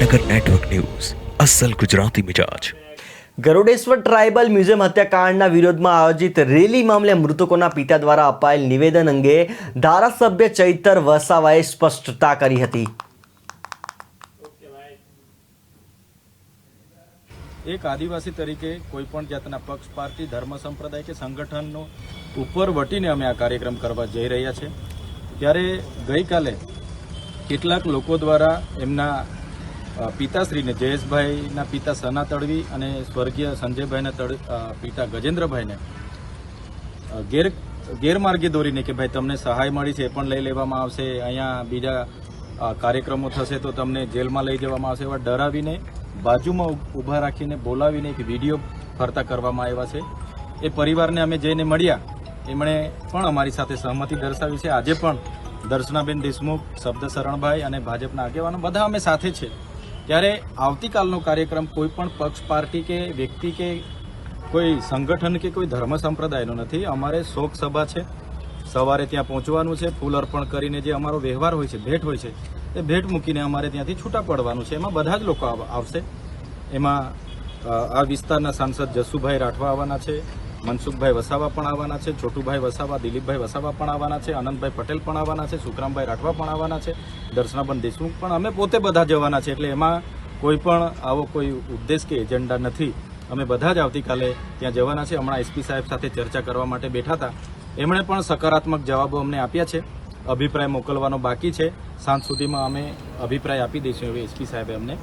News અસલ ગુજરાતી મિજાજ Garudeshwar tribal museum હત્યાકાંડના વિરોધમાં આયોજિત રેલી મામલે મૃતકોના પિતા દ્વારા અપાયેલ નિવેદન અંગે ધારાસભ્ય ચૈતર વસાવાએ સ્પષ્ટતા કરી હતી. એક આદિવાસી તરીકે કોઈ પણ જાતના પક્ષ પાર્ટી ધર્મ સંપ્રદાય કે સંગઠનનો ઉપર વટીને અમે આ કાર્યક્રમ કરવા જઈ રહ્યા છે. ત્યારે ગઈકાલે કેટલાક લોકો દ્વારા એમના પિતાશ્રીને જયેશભાઈના પિતા સના તડવી અને સ્વર્ગીય સંજયભાઈના તડ પિતા ગજેન્દ્રભાઈને ગેર, ગેરમાર્ગે દોરીને કે ભાઈ તમને સહાય મળી છે એ પણ લઈ લેવામાં આવશે, અહીંયા બીજા કાર્યક્રમો થશે તો તમને જેલમાં લઈ જવામાં આવશે એવા ડરાવીને બાજુમાં ઊભા રાખીને બોલાવીને એક વીડિયો ફરતા કરવામાં આવ્યા છે. એ પરિવારને અમે જઈને મળ્યા. એમણે પણ અમારી સાથે સહમતિ દર્શાવી છે. આજે પણ દર્શનાબેન દેશમુખ શબ્દ શરણભાઈ અને ભાજપના આગેવાનો બધા અમે સાથે છે. ત્યારે આવતીકાલનો કાર્યક્રમ કોઈ પણ પક્ષ, પાર્ટી કે વ્યક્તિ કે કોઈ સંગઠન કે કોઈ ધર્મ સંપ્રદાયનો નથી, અમારે શોક સભા છે. સવારે ત્યાં પહોંચવાનું છે, ફૂલ અર્પણ કરીને જે અમારો વ્યવહાર હોય છે, ભેટ હોય છે, એ ભેટ મૂકીને અમારે ત્યાંથી છૂટા પડવાનું છે. એમાં બધા જ લોકો આવશે. એમાં આ વિસ્તારના સાંસદ જસુભાઈ રાઠવા આવવાના છે મનસુખભાઈ વસાવા પણ આવવાના છે, છોટુભાઈ વસાવા, દિલીપભાઈ વસાવા પણ આવવાના છે, આનંદભાઈ પટેલ પણ આવવાના છે, સુખરામભાઈ રાઠવા પણ આવવાના છે, દર્શનાબેન દેશમુખ પણ અમે પોતે બધા જવાના છે, એટલે એમાં કોઈ પણ આવો કોઈ ઉદ્દેશ કે એજન્ડા નથી. અમે બધા જ આવતીકાલે ત્યાં જવાના છે. હમણાં એસપી સાહેબ સાથે ચર્ચા કરવા માટે બેઠા હતા. એમણે પણ સકારાત્મક જવાબો અમને આપ્યા છે. અભિપ્રાય મોકલવાનો બાકી છે. સાંજ સુધીમાં અમે અભિપ્રાય આપી દઈશું એવી એસપી સાહેબે અમને.